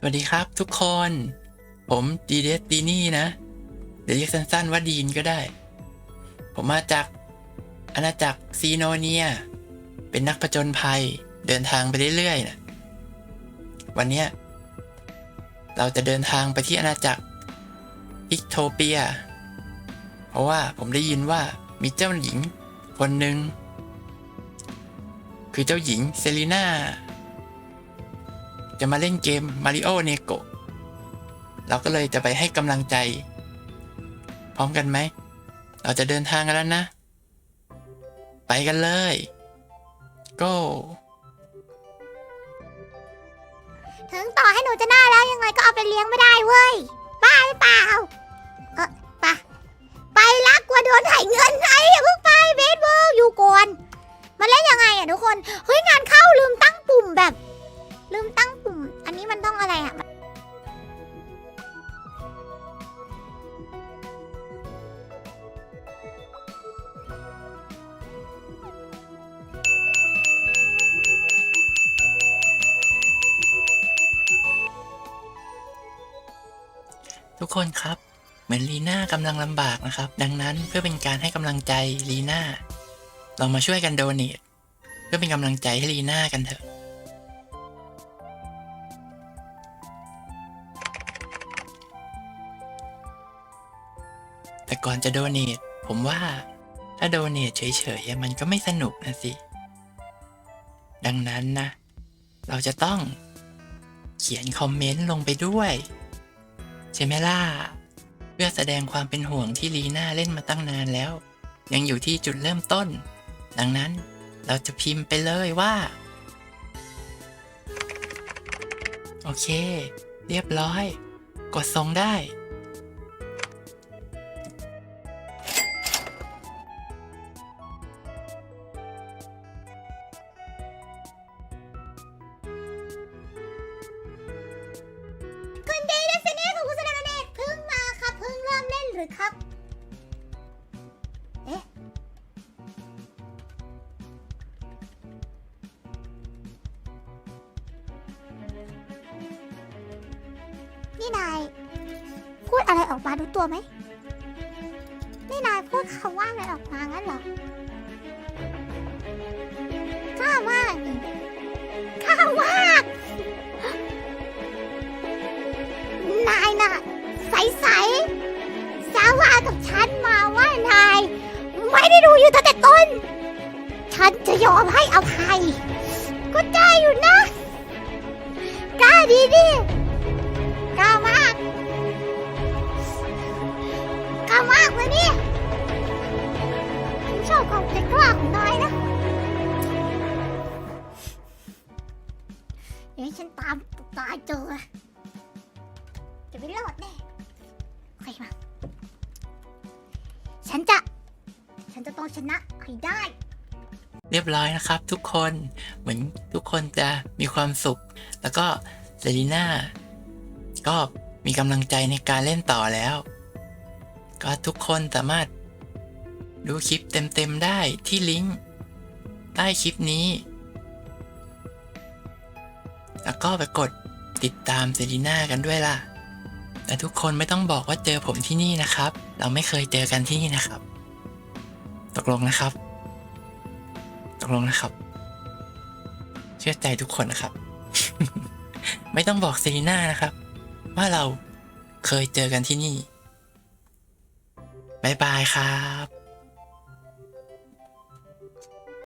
สวัสดีครับทุกคน ผมดีเดสตีนี่นะ เดี๋ยวเรียกสั้นๆว่าดีนก็ได้ ผมมาจากอาณาจักรซีโนเนีย เป็นนักผจญภัยเดินทางไปเรื่อยๆนะวันเนี้ยเราจะเดินทางไปที่อาณาจักรอิกโทเปีย เพราะว่าผมได้ยินว่ามีเจ้าหญิงคนหนึ่งคือเจ้าหญิงเซรีนา จะมาเล่นเกมมาริโอเนโกเราก็เลยจะไปให้กำลังใจ พร้อมกันไหม เราจะเดินทางกันแล้วนะ ไปกันเลย go ถึงต่อให้หนูจะหน่าแล้วยังไงก็เอาไปเลี้ยงไม่ได้เว้ย บ้าหรือเปล่า เออไปไปละกลัวโดนไถเงินไอ้อย่าเพิ่งไป ทุกคนครับ เหมือนลีน่ากำลังลำบากนะครับ ดังนั้นเพื่อเป็นการให้กำลังใจลีน่าเรามาช่วยกันโดเนทเพื่อเป็นกำลังใจให้ลีน่ากันเถอะ แต่ก่อนจะโดเนทผมว่าถ้าโดเนทเฉยๆมันก็ไม่สนุกนะสิ ดังนั้นนะ เราจะต้องเขียนคอมเมนต์ลงไปด้วย ใช่ไหมล่ะเพื่อแสดงความเป็นห่วงที่ลีน่าเล่นมาตั้งนานแล้ว ยังอยู่ที่จุดเริ่มต้น ดังนั้นเราจะพิมพ์ไปเลยว่า โอเค เรียบร้อย กดส่งได้ ครับ เอ๊ะ นี่นาย พูดอะไรออกมารู้ตัวไหม นี่นายพูดคำว่าอะไรออกมางั้นเหรอข้าว่านี่ข้ ไม่ได้ดูอยู่ตั้งแต่ต้น ฉันจะยอมให้อภัย ก็ได้อยู่นะกล้าดีดิกล้ามากกล้ามากเลยนี่ฉันชอบความใจกล้าของนายนะเดี๋ยวฉันตามตายเจอจะไม่รอดแน่ใครมาฉันจะ ฉันจะต้องชนะให้ได้ เรียบร้อยนะครับทุกคนเหมือนทุกคนจะมีความสุข แล้วก็เซรีน่าก็มีกำลังใจในการเล่นต่อแล้ว ก็ทุกคนสามารถดูคลิปเต็มๆได้ที่ลิงก์ใต้คลิปนี้ แล้วก็ไปกดติดตามเซรีน่ากันด้วยล่ะแต่ทุกคนไม่ต้องบอกว่าเจอผมที่นี่นะครับ เราไม่เคยเจอกันที่นี่นะครับ ตกลงนะครับ ตกลงนะครับ เชื่อใจทุกคนนะครับ ไม่ต้องบอกเซรีน่านะครับ ว่าเราเคยเจอกันที่นี่บ๊ายบายครับ